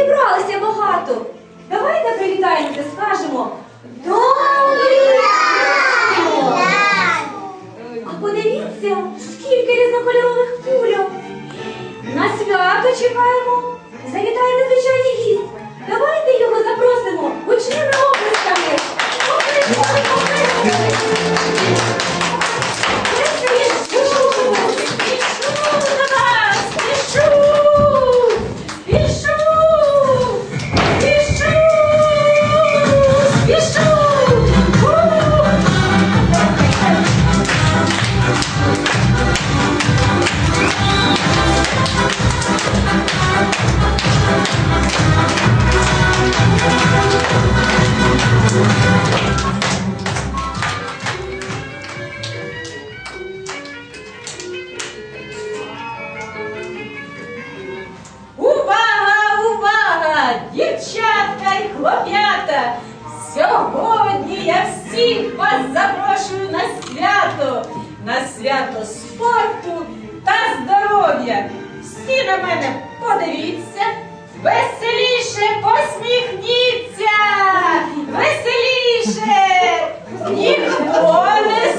Зібралися багато. Давайте привітаємося, скажемо. Доброго! А подивіться, скільки різнокольорових кульок. На свято чекаємо. Завітає незвичайний гість. Давайте його запросимо гучними оплесками. Оплесками, оплесками. багато спорту та здоров'я. Всі на мене подивіться, веселіше посміхніться, веселіше. Ніхто не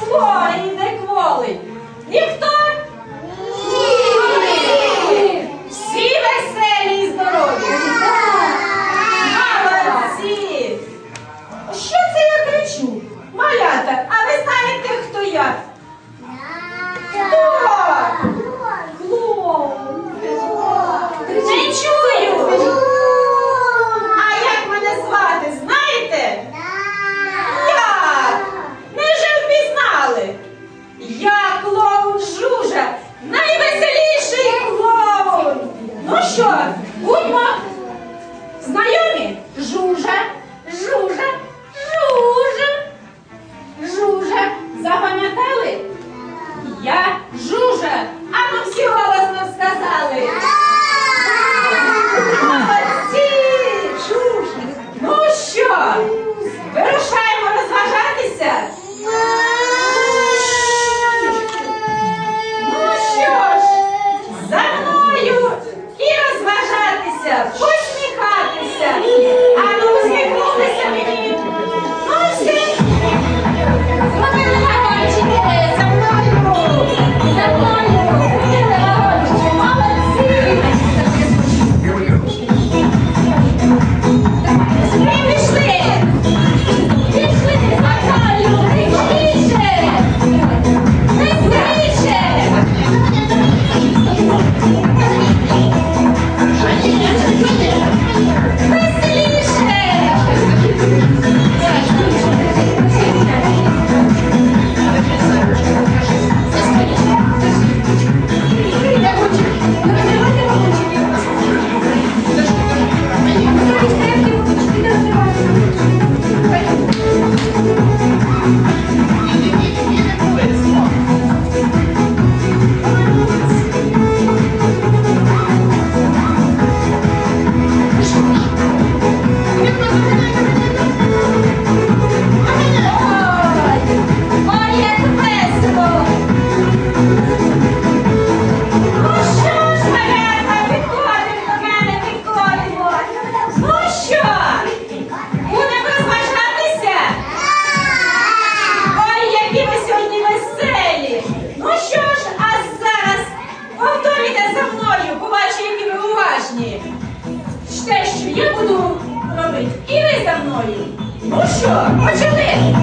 хворий, не кволий. Ніхто Вирушаємо розважатися. що я буду робити. І ви за мною. Ну що, почали?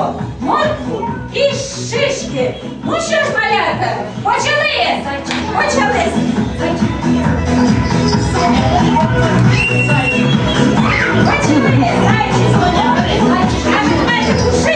морку, морку і шишки. Ну що ж, малята, почали! Почали! Почали! Зайчик, зайчик, зайчик, зайчик, зайчик,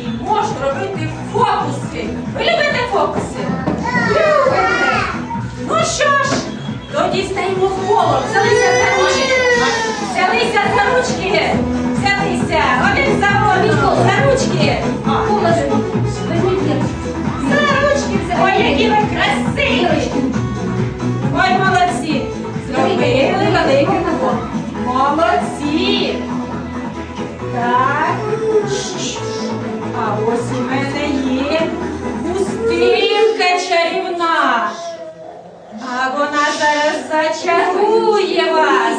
І можу робити фокуси. Ви любите фокуси? Любите. Ну що ж, тоді стаємо в коло. Взялися за ручки. Взялися за ручки. Взялися. Один за одного. За ручки. За ручки взяли. Ой, які ви красиві. Ой, молодці. Зробили великий коло. Молодці. Так. А ось у мене є густинка чарівна. А вона зараз зачарує вас.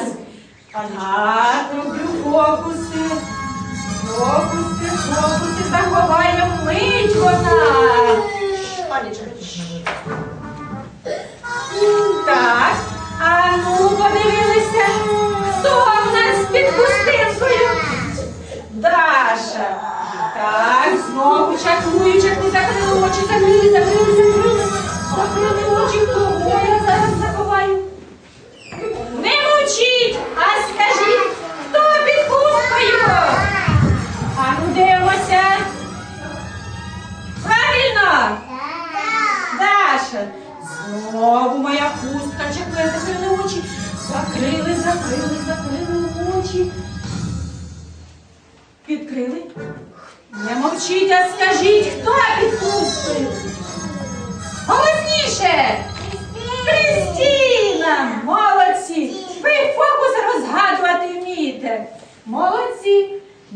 Так, роблю фокуси. Фокуси, фокуси, заховає мить вона. Так, а ну подивилися, хто в нас під густинкою? Даша. Так, знову чахуючи, не закрили очі, закрили, закрили, закрили, закрили очі, тому я зараз.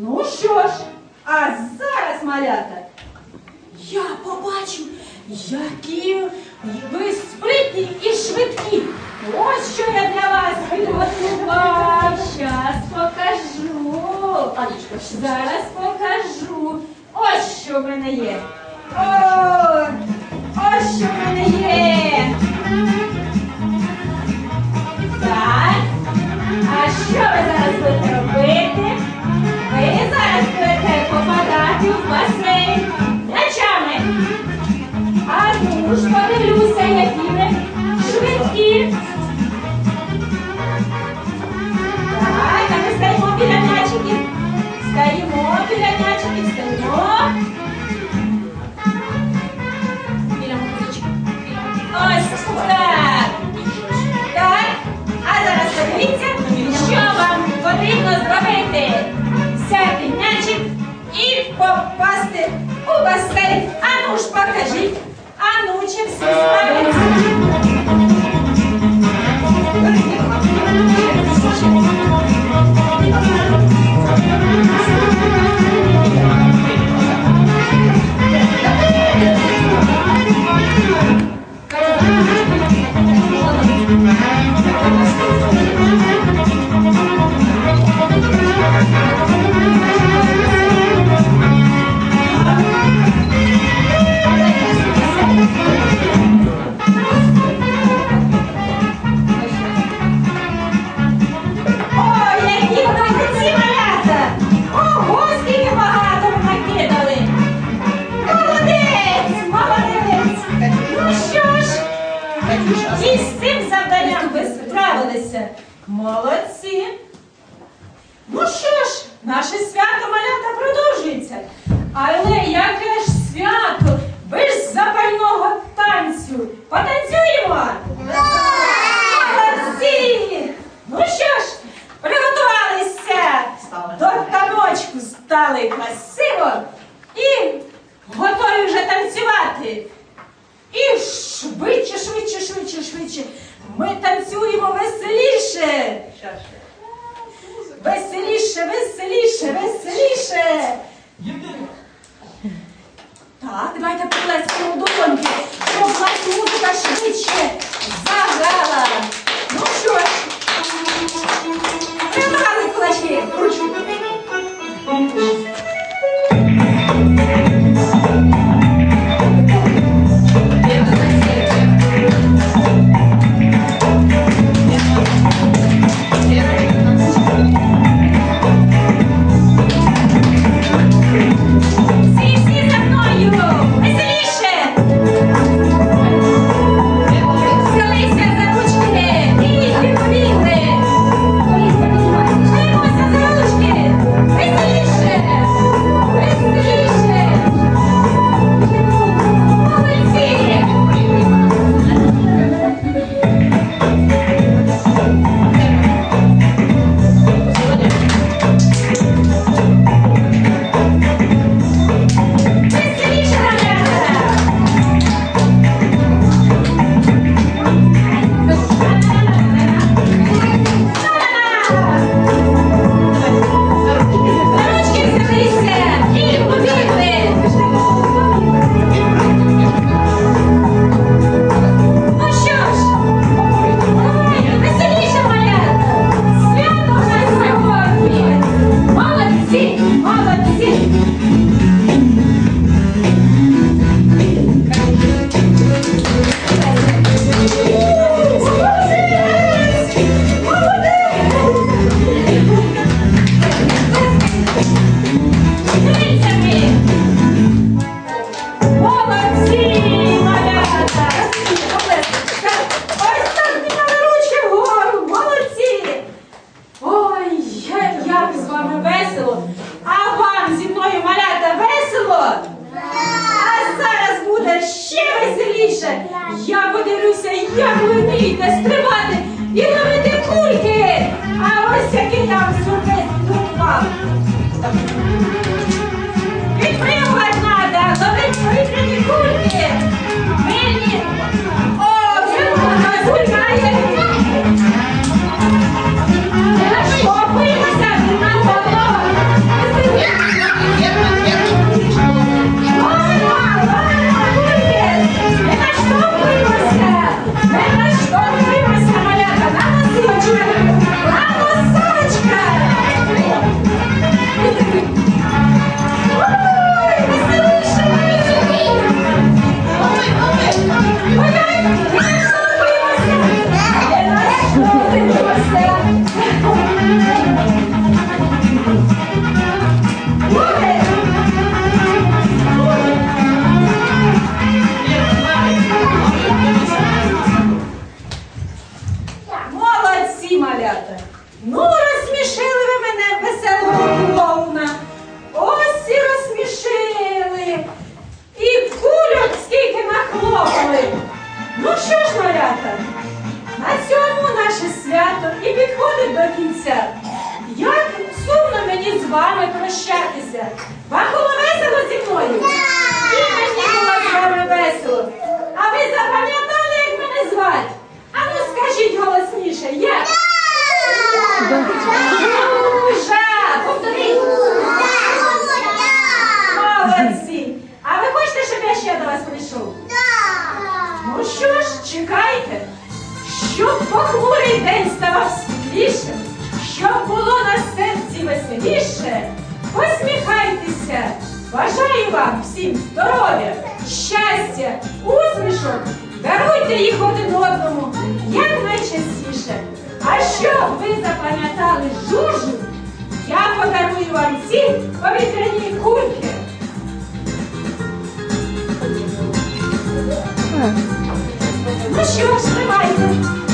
Ну що ж, а зараз, малята, я побачу, які ви спритні і швидкі. Ось що я для вас підготував. Зараз покажу. Зараз покажу. Ось що в мене є. О, Ось що в мене є. Так. А що ви зараз будете робити? Молодці! Веселіше! Я подивлюся, як ви вмієте стрибати Дай вам всім здоров'я, щастя, усмішок. Даруйте їх один одному якнайчастіше. А щоб ви запам'ятали жужу, я подарую вам ці повітряні кульки. Ну що ж, тримайте.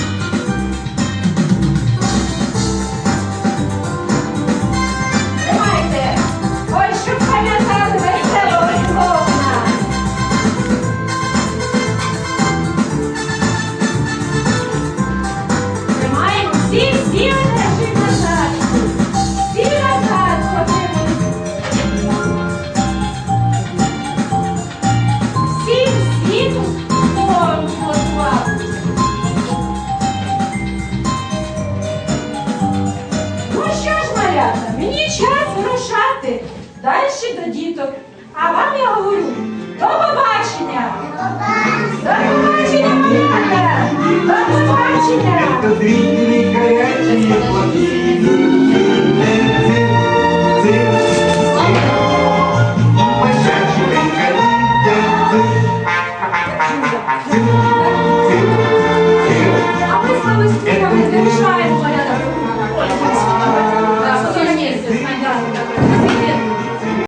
малята, мені час вирушати далі до діток. А вам я говорю до побачення! До побачення, малята! До побачення!